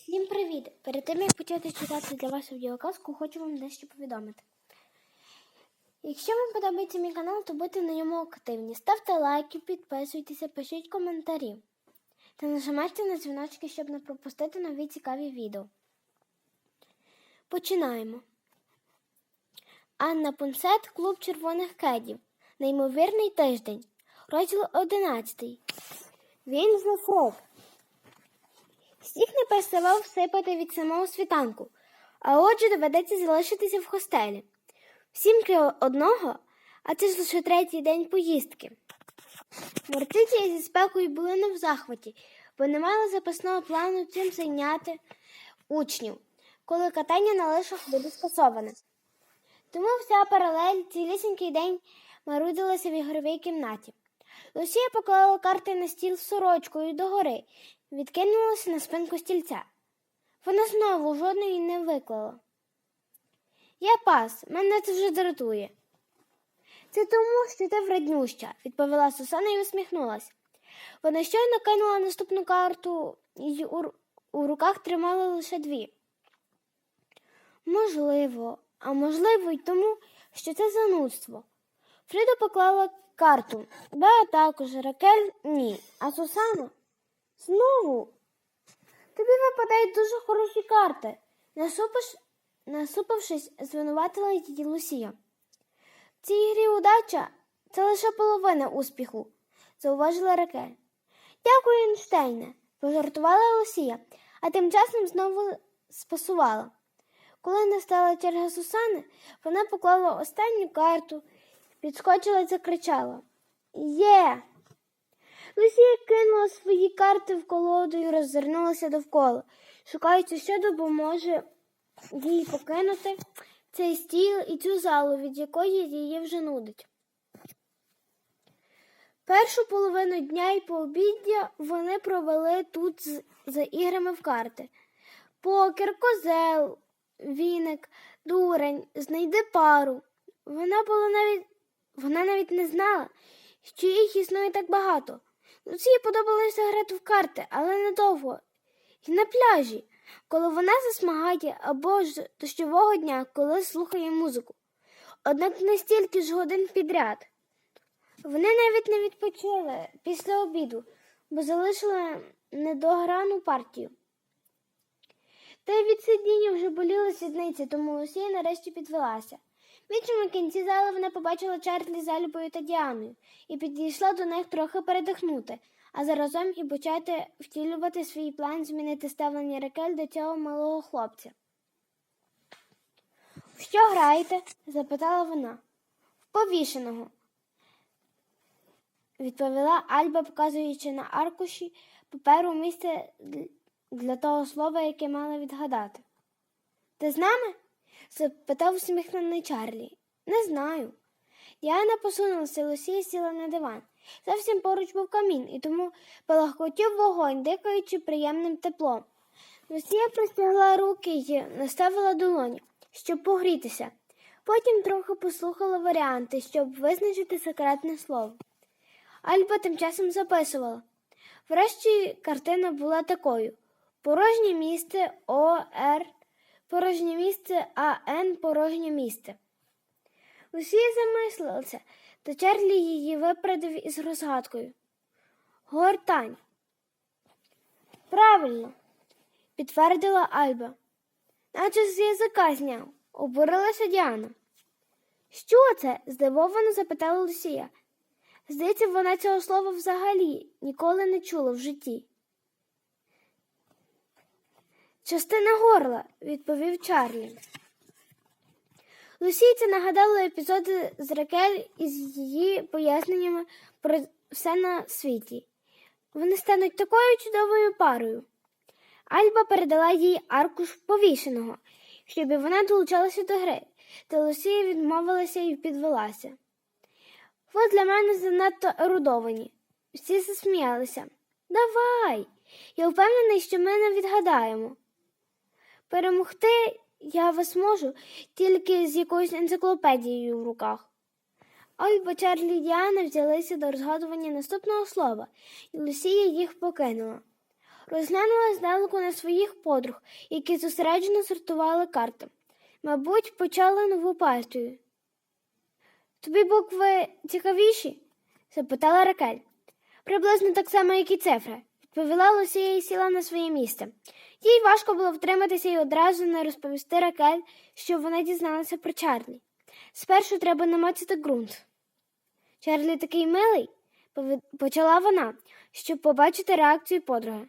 Всім привіт! Перед тим як почати читати для вас аудіоказку, хочу вам дещо повідомити. Якщо вам подобається мій канал, то будьте на ньому активні. Ставте лайки, підписуйтеся, пишіть коментарі та нажимайте на дзвіночки, щоб не пропустити нові цікаві відео. Починаємо. Анна Пунсет, клуб червоних кедів. Неймовірний тиждень. Розділ 11. Він Фрог. Сніг не переставав сипати від самого світанку, а отже доведеться залишитися в хостелі. Всім крім одного, а це ж лише третій день поїздки. Морциці зі спекою були не в захваті, бо не мали запасного плану чим зайняти учнів, коли катання на лишах буде скасоване. Тому вся паралель цілісінький день марудилася в ігровій кімнаті. Лусія поклала карти на стіл сорочкою догори, відкинулася на спинку стільця. Вона знову жодної не виклала. Я пас, мене це вже дратує. Це тому, що ти вреднюща, відповіла Сусана і усміхнулась. Вона щойно кинула наступну карту і у, у руках тримала лише дві. Можливо, а можливо, й тому, що це занудство. Фріда поклала карту. Беа також, Ракель ні. А Сусана знову. Тобі випадають дуже хороші карти. Насупиш, насупившись, звинуватила її Лусія. В цій грі удача це лише половина успіху, зауважила Ракель. Дякую, Ейнштейне, пожартувала Лусія, а тим часом знову спасувала. Коли настала черга Сусани, вона поклала останню карту, підскочила і закричала Є. Лусія кинула свої карти в колоду і роззирнулася довкола, шукаючи, що допоможе їй покинути цей стіл і цю залу, від якої її вже нудить. Першу половину дня і пообіддя вони провели тут за іграми в карти. Покер, козел, віник, дурень, знайди пару. Вона була навіть вона навіть не знала, що їх існує так багато. Луції подобалося грати в карти, але недовго. І на пляжі, коли вона засмагає, або ж дощового дня, коли слухає музику. Однак не стільки ж годин підряд. Вони навіть не відпочили після обіду, бо залишили недограну партію. Та й від сидіння вже боліли сідниці, тому Лусія нарешті підвелася. В іншому кінці зали вона побачила Чарлі з Альбою та Діаною і підійшла до них трохи передихнути, а заразом і почати втілювати свій план змінити ставлення Ракель до цього малого хлопця. Що граєте? запитала вона. В повішеного, відповіла Альба, показуючи на аркуші паперу місце для того слова, яке мала відгадати. Ти з нами? Запитав усміхнений Чарлі. Не знаю. Діана посунулася, Лусія сіла на диван. Зовсім поруч був камін, і тому палахкотів вогонь, дикаючи приємним теплом. Лусія простягла руки й наставила долоні, щоб погрітися. Потім трохи послухала варіанти, щоб визначити секретне слово. Альба тим часом записувала. Врешті картина була такою: порожнє місце ОР, порожнє місце АН, порожнє місце. Усі замислилися, та Чарлі її випередив із розгадкою. Гортань. Правильно, підтвердила Альба. Наче з язика зняв, обурилася Діана. Що це? здивовано запитала Лусія. Здається, вона цього слова взагалі ніколи не чула в житті. Частина горла, відповів Чарлі. Лусійці нагадала епізоди з Ракель із її поясненнями про все на світі. Вони стануть такою чудовою парою. Альба передала їй аркуш повішеного, щоб вона долучалася до гри, та Лусія відмовилася і підвелася. Ви для мене занадто ерудовані. Всі засміялися. Давай. Я впевнений, що ми не відгадаємо. Перемогти я вас можу тільки з якоюсь енциклопедією в руках. Альба Чарлі і Діана взялися до розгадування наступного слова, і Лусія їх покинула. розглянула здалеку на своїх подруг, які зосереджено сортували карти. Мабуть, почали нову партію. Тобі букви цікавіші? запитала Ракель. Приблизно так само, як і цифри, відповіла Лусія і сіла на своє місце. Їй важко було втриматися і одразу не розповісти Ракель, що вона дізналася про Чарлі. Спершу треба намацати ґрунт. Чарлі такий милий, почала вона, щоб побачити реакцію подруги.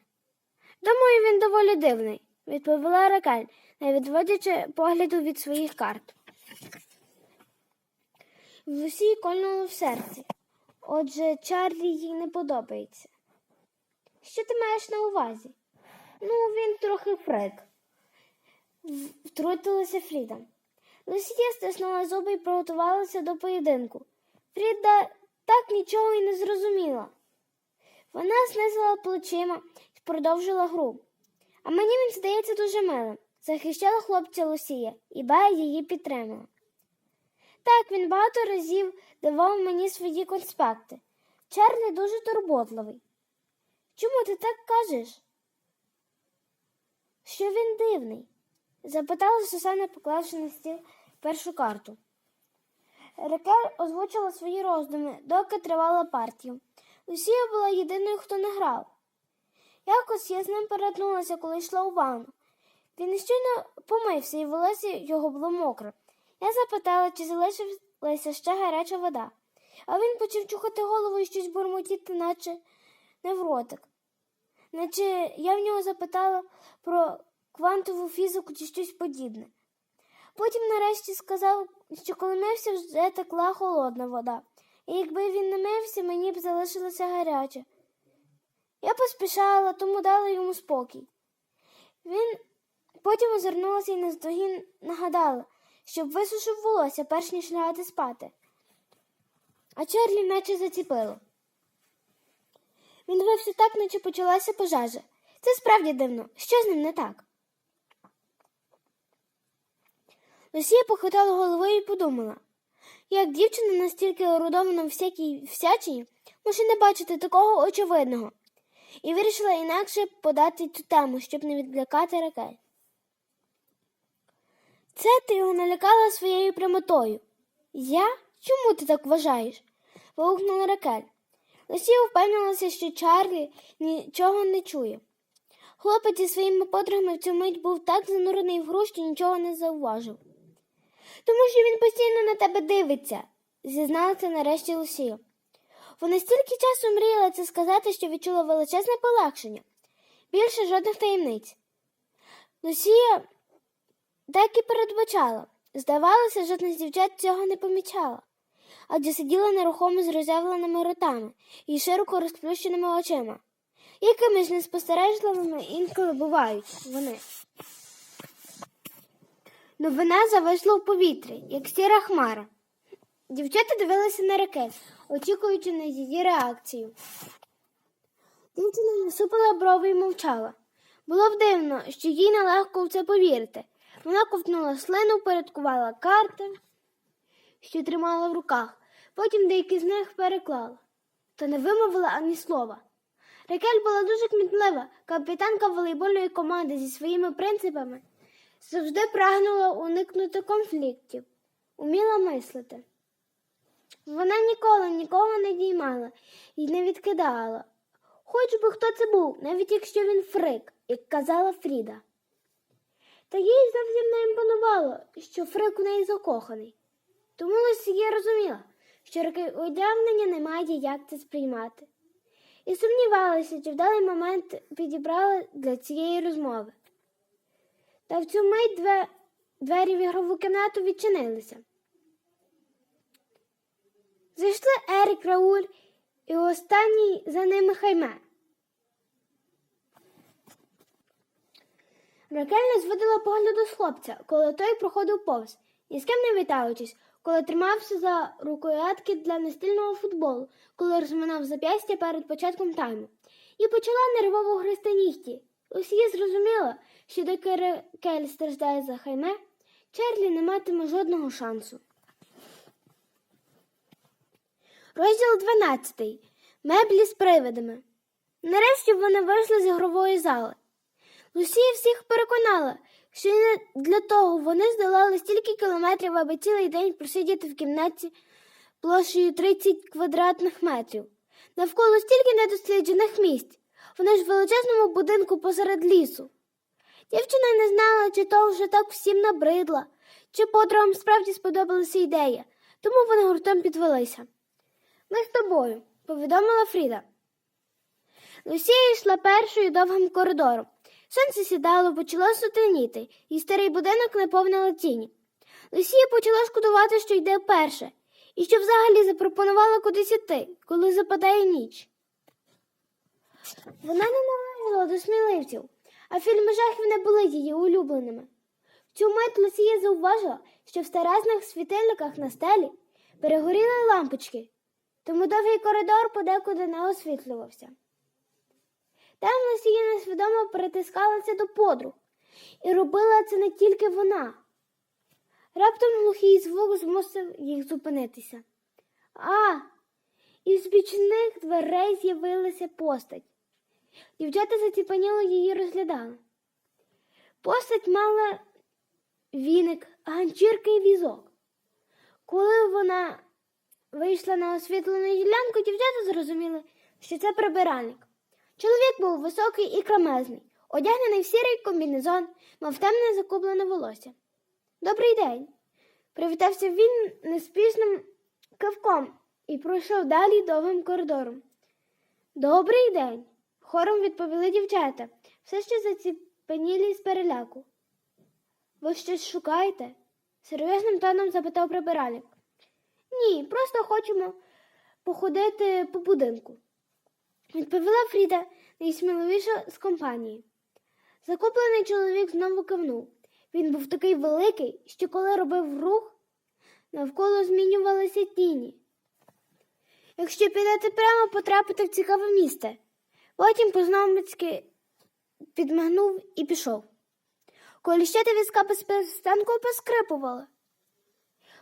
Думаю, він доволі дивний, відповіла Ракель, не відводячи погляду від своїх карт. Лусії кольнуло в серці. Отже, Чарлі їй не подобається. Що ти маєш на увазі? Ну, він трохи фрик. Втрутилася Фріда. Лусія стиснула зуби і приготувалася до поєдинку. Фріда так нічого й не зрозуміла. Вона знизила плечима і продовжила гру. А мені він здається дуже милим. Захищала хлопця Лусія, і Бая її підтримала. Так, він багато разів давав мені свої конспекти. Чарлі дуже турботливий. Чому ти так кажеш? Що він дивний? запитала Сусана, поклавши на стіл першу карту. Рекель озвучила свої роздуми, доки тривала партія. Лусія була єдиною, хто не грав. Якось я з ним перетнулася, коли йшла у ванну. Він щойно помився, і волосся його було мокре. Я запитала, чи залишилася ще гаряча вода, а він почав чухати голову і щось бурмотіти, наче невротик. Наче я в нього запитала про квантову фізику чи щось подібне. Потім нарешті сказав, що коли мився, вже текла холодна вода, і якби він не мився, мені б залишилося гаряче. Я поспішала, тому дала йому спокій. Він потім озирнулася і наздогін нагадала, щоб висушив волосся, перш ніж лягати спати. А Чарлі наче заціпило. Він дивився так, наче почалася пожежа. Це справді дивно. Що з ним не так? Лусія похитала головою і подумала, як дівчина настільки орудована всякій всячині, може не бачити такого очевидного, і вирішила інакше подати цю тему, щоб не відлякати Ракель. Це ти його налякала своєю прямотою. Я? Чому ти так вважаєш? вигукнула Ракель. Лусія впевнилася, що Чарлі нічого не чує. Хлопець зі своїми подругами в цю мить був так занурений в гру, що нічого не зауважив. Тому що він постійно на тебе дивиться, зізналася нарешті Лусія. Вона стільки часу мріяла це сказати, що відчула величезне полегшення. Більше жодних таємниць. Лусія так і передбачала. Здавалося, жодна з дівчат цього не помічала, адже сиділа нерухомо з роззявленими ротами і широко розплющеними очима, якими ж неспостережливими інколи бувають вони. Новина зависла в повітрі, як сіра хмара. Дівчата дивилися на ракет, очікуючи на її реакцію. Дівчина насупила брови і мовчала. Було б дивно, що їй нелегко в це повірити. Вона ковтнула слину, порядкувала карти, що тримала в руках, потім деякі з них переклала, та не вимовила ані слова. Ракель була дуже кмітлива, капітанка волейбольної команди зі своїми принципами завжди прагнула уникнути конфліктів, уміла мислити. Вона ніколи нікого не діймала і не відкидала. Хоч би хто це був, навіть якщо він фрик, як казала Фріда. Та їй зовсім не імпонувало, що фрик у неї закоханий. Тому Лусія розуміла, що роки уявлення немає, як це сприймати. І сумнівалася, чи в даний момент підібрала для цієї розмови. Та в цю мить две... двері в ігрову кімнату відчинилися. Зайшли Ерік Рауль і останній за ними Хайме. Ракель не зводила погляду з хлопця, коли той проходив повз, ні з ким не вітаючись, коли тримався за рукоятки для настільного футболу, коли розминав зап'ястя перед початком тайму, і почала нервово гризти нігті. Усі зрозуміла, що доки Ракель страждає за Хайме, Чарлі не матиме жодного шансу. Розділ 12. Меблі з привидами. Нарешті вони вийшли з ігрової зали. Лусія всіх переконала, що не для того вони здолали стільки кілометрів, аби цілий день просидіти в кімнаті площею 30 квадратних метрів. Навколо стільки недосліджених місць. Вони ж в величезному будинку посеред лісу. Дівчина не знала, чи то вже так всім набридла, чи подругам справді сподобалася ідея, тому вони гуртом підвелися. Ми з тобою, повідомила Фріда. Лусія йшла першою довгим коридором. Сонце сідало, почало сутеніти, і старий будинок наповнило тіні. Лусія почала шкодувати, що йде вперше, і що взагалі запропонувала кудись іти, коли западає ніч. Вона не належала до сміливців, а фільми жахів не були її улюбленими. В цю мить Лусія зауважила, що в старезних світильниках на стелі перегоріли лампочки, тому довгий коридор подекуди не освітлювався. Там Лусія несвідомо притискалася до подруг, і робила це не тільки вона. Раптом глухий звук змусив їх зупинитися. А, із бічних дверей з'явилася постать. Дівчата заціпаніло її розглядали. Постать мала віник, ганчірки і візок. Коли вона вийшла на освітлену ділянку, дівчата зрозуміли, що це прибиральник. Чоловік був високий і кремезний, одягнений в сірий комбінезон, мав темне закублене волосся. Добрий день. Привітався він неспішним кивком і пройшов далі довгим коридором. Добрий день. Хором відповіли дівчата, все ще заціпенілі з переляку. Ви щось шукаєте? серйозним тоном запитав прибиральник. Ні, просто хочемо походити по будинку, відповіла Фріда, найсміливіша з компанії. Закуплений чоловік знову кивнув. Він був такий великий, що коли робив рух, навколо змінювалися тіні. Якщо підете прямо, потрапите в цікаве місце. Потім познайомицьки підмигнув і пішов. Коліщата візка без перестанку поскрипували.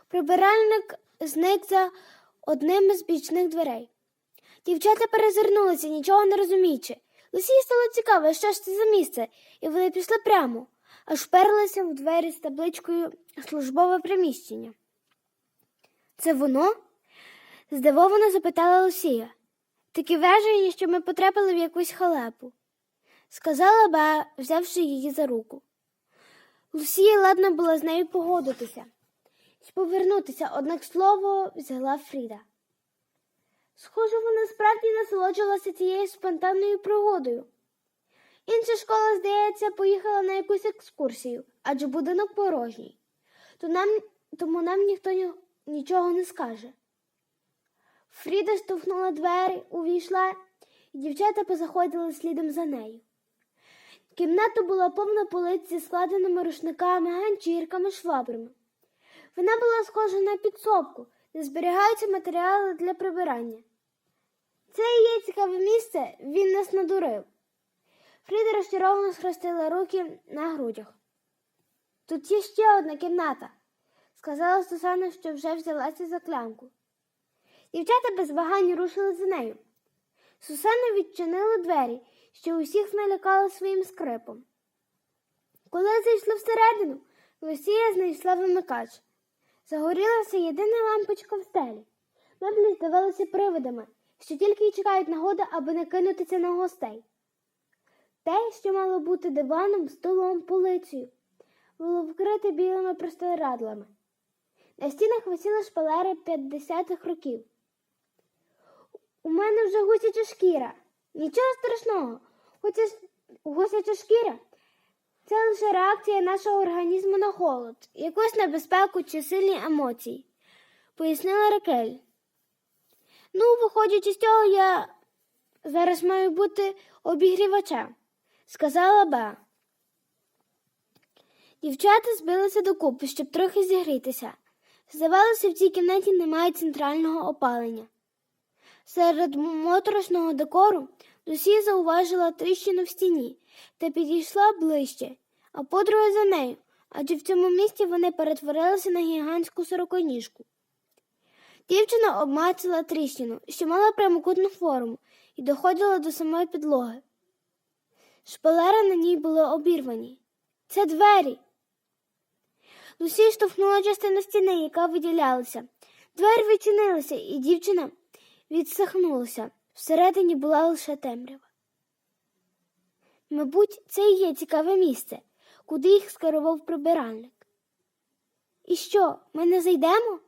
Прибиральник зник за одним з бічних дверей. Дівчата перезирнулися, нічого не розуміючи. Лисії стало цікаво, що ж це за місце, і вони пішли прямо, аж вперлися в двері з табличкою службове приміщення. Це воно? здивовано запитала Лусія. Таке враження, що ми потрапили в якусь халепу, сказала Беа, взявши її за руку. Лусія ладна була з нею погодитися і повернутися, однак слово взяла Фріда. Схоже, вона справді насолоджувалася цією спонтанною пригодою. Інша школа, здається, поїхала на якусь екскурсію, адже будинок порожній, То нам, тому нам ніхто ні, нічого не скаже. Фріда штовхнула двері, увійшла, і дівчата позаходили слідом за нею. Кімната була повна полиць зі складеними рушниками, ганчірками, швабрами. Вона була схожа на підсобку, де зберігаються матеріали для прибирання. Це і є цікаве місце, він нас надурив. Фріда розчаровано схрестила руки на грудях. Тут є ще одна кімната, сказала Сусана, що вже взялася за клямку. Дівчата без вагань рушили за нею. Сусана відчинила двері, що усіх налякала своїм скрипом. Коли зайшли всередину, Лусія знайшла вимикач. Загорілася єдина лампочка в стелі. Меблі здавалися привидами, що тільки й чекають нагоди, аби не кинутися на гостей. Те, що мало бути диваном, столом, полицею, було вкрите білими простирадлами. На стінах висіли шпалери 50-х років. У мене вже гусяча шкіра. Нічого страшного. Хоча гусяча шкіра це лише реакція нашого організму на холод, якусь небезпеку чи сильні емоції, пояснила Ракель. Ну, виходячи з цього, я зараз маю бути обігрівачем, сказала Беа. Дівчата збилися докупи, щоб трохи зігрітися. Здавалося, в цій кімнаті немає центрального опалення. Серед моторошного декору Лусі зауважила тріщину в стіні та підійшла ближче, а подруга за нею, адже в цьому місці вони перетворилися на гігантську сороконіжку. Дівчина обмацала тріщину, що мала прямокутну форму, і доходила до самої підлоги. Шпалери на ній були обірвані. Це двері. Лусі штовхнула частину стіни, яка виділялася. Двері відчинилися, і дівчина відсахнулася. Всередині була лише темрява. Мабуть, це і є цікаве місце, куди їх скерував прибиральник. І що, ми не зайдемо?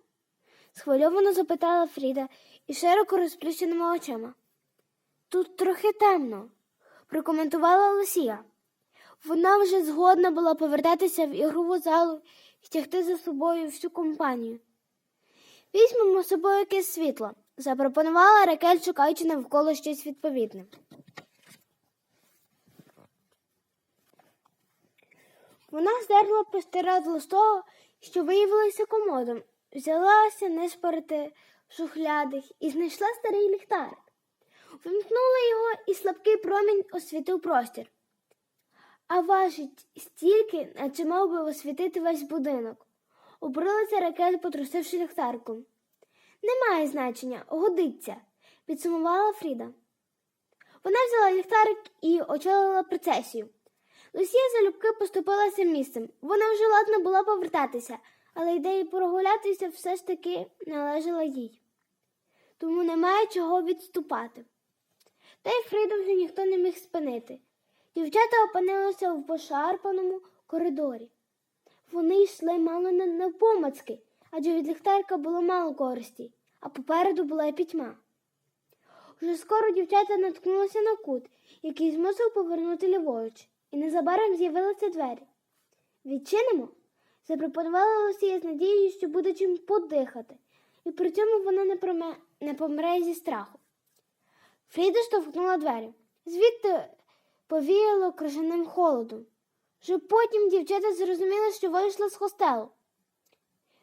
Схвильовано запитала Фріда і широко розплющеними очима. Тут трохи темно, прокоментувала Лосія. Вона вже згодна була повертатися в ігрову залу і тягти за собою всю компанію. Візьмемо з собою якесь світло, запропонувала Ракель, шукаючи навколо щось відповідне. Вона здерла простирадло з того, що виявилося комодом, взялася нишпорити в шухлядах і знайшла старий ліхтарик. Вимкнула його, і слабкий промінь освітив простір. А важить стільки, наче мав би освітити весь будинок. Обрилася ракет, потрусивши ліхтарком. Немає значення, годиться, підсумувала Фріда. Вона взяла ліхтарик і очолила процесію. Лусія залюбки поступилася місцем. Вона вже ладна була повертатися, але ідея прогулятися все ж таки належала їй. Тому немає чого відступати. Та й Фриду вже ніхто не міг спинити. Дівчата опинилися в пошарпаному коридорі. Вони йшли мало не навпомацки, адже від ліхтарка було мало користі, а попереду була й пітьма. Вже скоро дівчата наткнулися на кут, який змусив повернути ліворуч, і незабаром з'явилися двері. Відчинимо? Запропонувала Лосія з надією, що буде чим подихати, і при цьому вона не, проме... не помре зі страху. Фріда штовхнула двері. Звідти повіяло крижаним холодом. Вже потім дівчата зрозуміли, що вийшли з хостелу.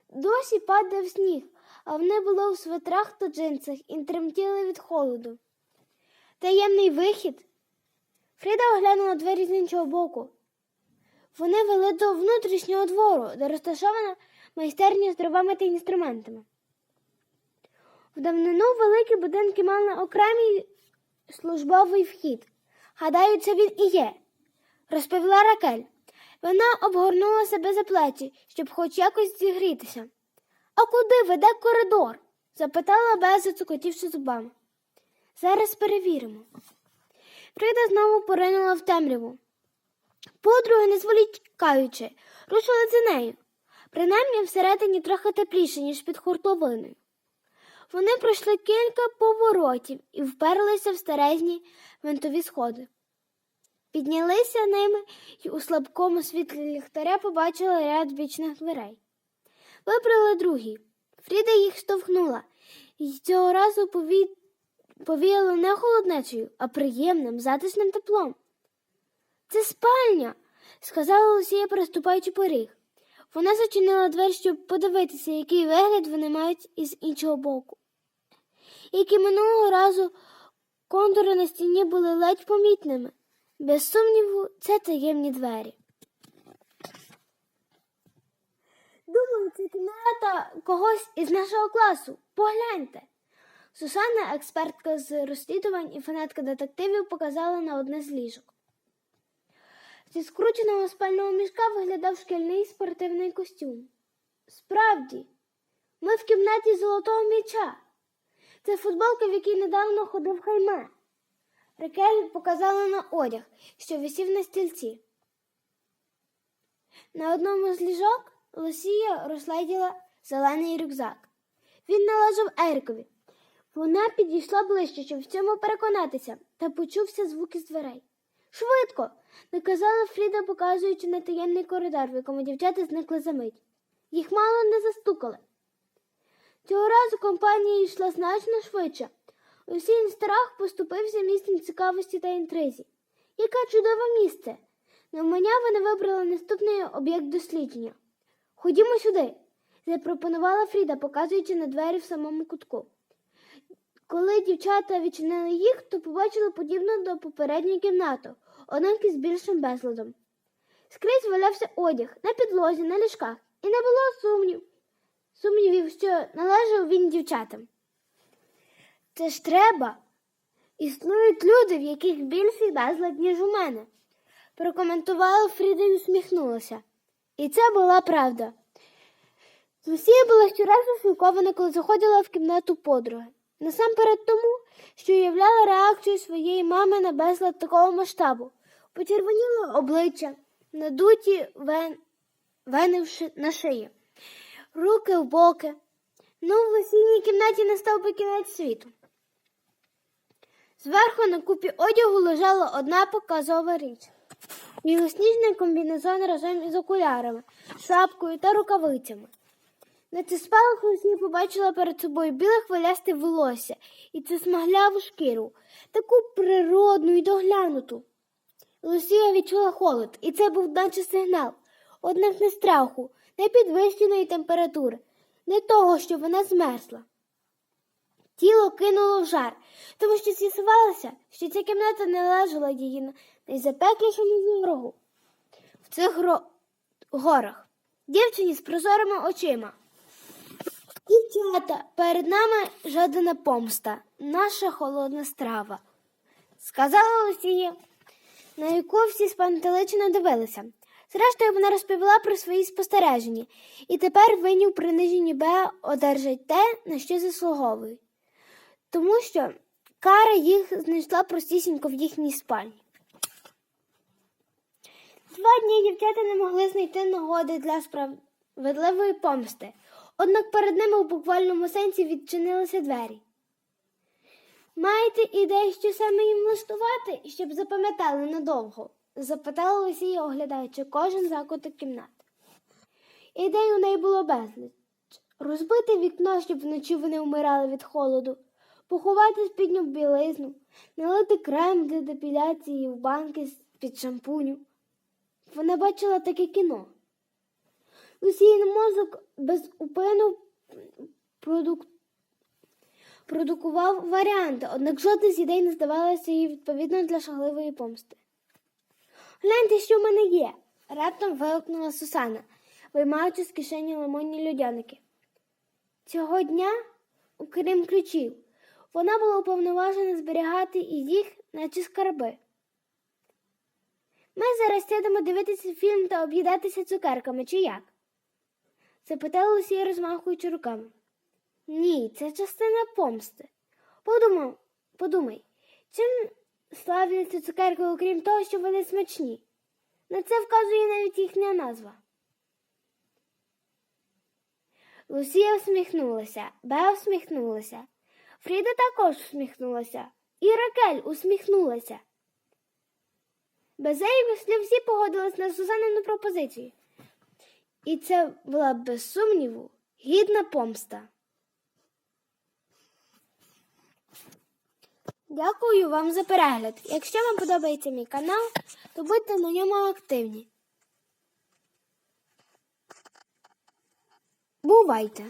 Досі падав сніг, а вони було в свитрах та джинсах і тремтіли від холоду. Таємний вихід. Фріда оглянула двері з іншого боку. Вони вели до внутрішнього двору, де розташована майстерня з дровами та інструментами. В давнину великі будинки мали окремий службовий вхід. Гадаю, це він і є, розповіла Ракель. Вона обгорнула себе за плечі, щоб хоч якось зігрітися. А куди веде коридор? запитала Беа, зацокотівши зубами. Зараз перевіримо. Фрида знову поринула в темряву. Подруги, не зволікаючи, рушили за нею. Принаймні всередині трохи тепліше, ніж під хуртовиною. Вони пройшли кілька поворотів і вперлися в старезні винтові сходи. Піднялися ними і у слабкому світлі ліхтаря побачили ряд бічних дверей. Вибрали другі. Фріда їх штовхнула, і цього разу пові... повіяло не холоднечею, а приємним, затишним теплом. Це спальня, сказала Лусія, переступаючи поріг. Вона зачинила двері, щоб подивитися, який вигляд вони мають із іншого боку. Як і минулого разу контури на стіні були ледь помітними. Без сумніву, це таємні двері. Думаю, це кімната когось із нашого класу. Погляньте. Сусанна, експертка з розслідувань і фанатка детективів, показала на одне з ліжок. Зі скрученого спального мішка виглядав шкільний спортивний костюм. Справді, ми в кімнаті золотого м'яча. Це футболка, в якій недавно ходив хайме. Рекель показала на одяг, що висів на стільці. На одному з ліжок Лосія розгляділа зелений рюкзак. Він належав Ерикові. Вона підійшла ближче, щоб в цьому переконатися, та почувся звук із дверей. Швидко, наказала Фріда, показуючи на таємний коридор, в якому дівчата зникли за мить. Їх мало не застукали. Цього разу компанія йшла значно швидше. Усій страх поступився місцем цікавості та інтризі. Яке чудове місце! Навмання вони вибрали наступний об'єкт дослідження. Ходімо сюди, запропонувала Фріда, показуючи на двері в самому кутку. Коли дівчата відчинили їх, то побачили подібну до попередньої кімнати, однак із більшим безладом. Скрізь валявся одяг на підлозі, на ліжках, і не було сумнів, сумнівів, що належав він дівчатам. Це ж треба. Існують люди, в яких більший безлад, ніж у мене. Прокоментувала Фріда і усміхнулася. І це була правда. Лусія була щоразу шокована, коли заходила в кімнату подруги. Насамперед тому, що уявляла реакцію своєї мами на безлад такого масштабу. Почервоніло обличчя, надуті вен... вени в ши- на шиї, руки в боки. Ну, в лосійній кімнаті настав би кінець світу. Зверху на купі одягу лежала одна показова річ. Білосніжний комбінезон разом із окулярами, шапкою та рукавицями. На цих спалах Лусія побачила перед собою біле хвилясте волосся і цю смагляву шкіру, таку природну і доглянуту. Лусія відчула холод, і це був наче сигнал, однак не страху, не підвищеної температури, не того, що вона змерзла. Тіло кинуло в жар, тому що з'ясувалося, що ця кімната не належала її найзапеклішому ворогу в цих гро... горах. Дівчині з прозорими очима. Дівчата, перед нами жадана помста, наша холодна страва, сказала Лусія, на яку всі спантеличено дивилися. Зрештою, вона розповіла про свої спостереження, і тепер винні в приниженні Беа одержать те, на що заслуговують тому що кара їх знайшла простісінько в їхній спальні. Два дні дівчата не могли знайти нагоди для справедливої помсти, однак перед ними в буквальному сенсі відчинилися двері. Маєте ідею, що саме їм влаштувати, щоб запам'ятали надовго? запитала Лусія, оглядаючи кожен закуток кімнат. Ідей у неї було безліч. Розбити вікно, щоб вночі вони вмирали від холоду, поховати спідню білизну, налити крем для депіляції в банки з-під шампуню. Вона бачила таке кіно. Лусійний мозок без упину продук... продукував варіанти, однак жодна з ідей не здавалася їй відповідною для шагливої помсти. Гляньте, що в мене є, раптом вигукнула Сусана, виймаючи з кишені лимонні людяники. Цього дня, окрім ключів, вона була уповноважена зберігати і їх, наче скарби. Ми зараз сядемо дивитися фільм та об'їдатися цукерками, чи як? запитала Лусія, розмахуючи руками. Ні, це частина помсти. Подумав, подумай, чим славляться цукерки, окрім того, що вони смачні? На це вказує навіть їхня назва. Лусія всміхнулася, Беа всміхнулася. Фріда також усміхнулася. І Ракель усміхнулася. Без зайвих слів всі погодились на Сузанину пропозицію. І це була, без сумніву, гідна помста. Дякую вам за перегляд. Якщо вам подобається мій канал, то будьте на ньому активні. Бувайте!